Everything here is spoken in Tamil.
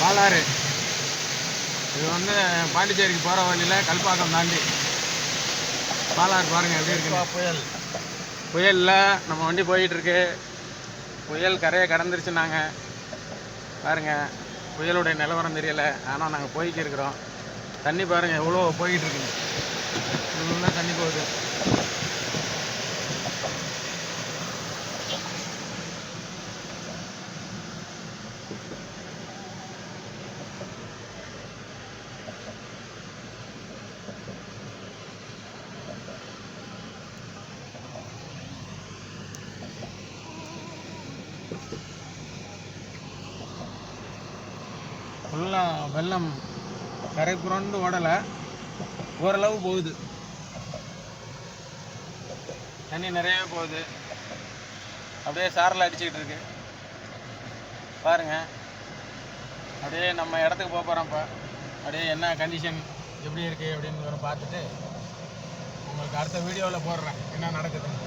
பாலாறு. இது வந்து பாண்டிச்சேரிக்கு போகிற வழியில் கல்பாக்கம் தாண்டி. பாலாறு பாருங்க எப்படி இருக்கு புயல். புயலில் நம்ம வண்டி போயிட்டு இருக்கு புயல் கரையை கடந்துருச்சுன்னாங்க பாருங்க புயலுடைய நிலவரம் தெரியல. ஆனால் நாங்கள் போய்க்கு இருக்கிறோம் தண்ணி பாருங்க எவ்வளோ போய்கிட்டு இருக்குங்க. இவ்வளோ தண்ணி போகுது. ஃபுல்லாக வெள்ளம் கரை புரண்டு ஓடலை. ஓரளவு போகுது. தண்ணி நிறையவே போகுது. அப்படியே சாரில் அடிச்சுக்கிட்டு இருக்கு. பாருங்க. அப்படியே நம்ம இடத்துக்கு போக போகிறோம் இப்போ. அப்படியே என்ன கண்டிஷன் எப்படி இருக்குது அப்படின்னு பார்த்துட்டு உங்களுக்கு அடுத்த வீடியோவில் போடுறேன். என்ன நடக்குதுன்னு.